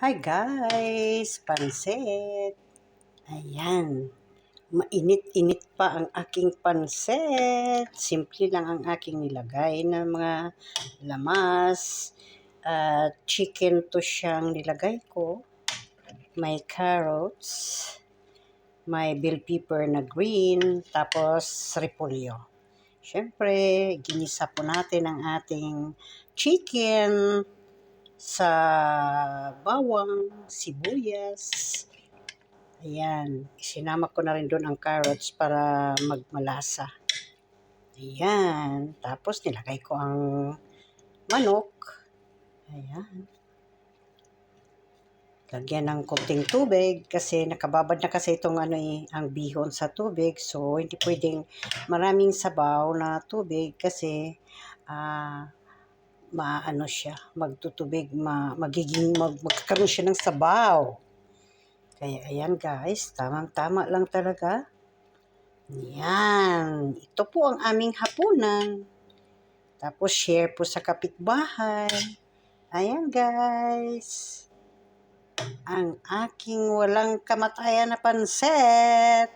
Hi guys! Pansit! Ayan. Mainit-init pa ang aking pansit. Simple lang ang aking nilagay na mga lamas. At chicken to siyang nilagay ko. May carrots. May bell pepper na green. Tapos repolyo. Siyempre, ginisa po natin ang ating chicken sa bawang, sibuyas. Ayan. Sinama ko na rin doon ang carrots para magmalasa. Ayan. Tapos nilagay ko ang manok. Ayan. Lagyan ng konting tubig kasi nakababad na kasi itong ano eh, ang bihon sa tubig. So, hindi pwedeng maraming sabaw na tubig kasi ah maano siya, magtutubig, ma, magiging, mag, magkakaroon siya ng sabaw. Kaya ayan guys, tamang-tama lang talaga. Yan. Ito po ang aming hapunan. Tapos share po sa kapitbahay. Ayan guys. Ang aking walang kamatayan na pansit.